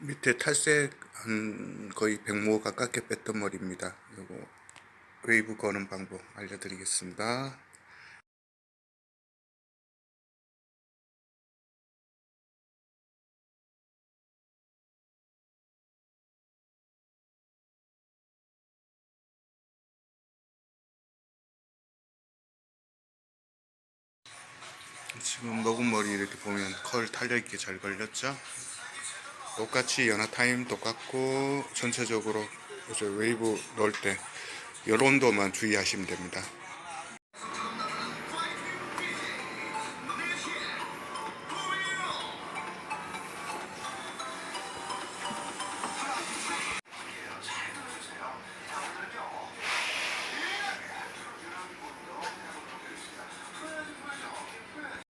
밑에 탈색 한 거의 100모 가깝게 뺐던 머리입니다. 요거 웨이브 거는 방법 알려드리겠습니다. 지금 녹은 머리 이렇게 보면 컬 탄력 있게 잘 걸렸죠? 똑같이 연화 타임 똑같고 전체적으로 웨이브 넣을 때 요 온도만 주의하시면 됩니다.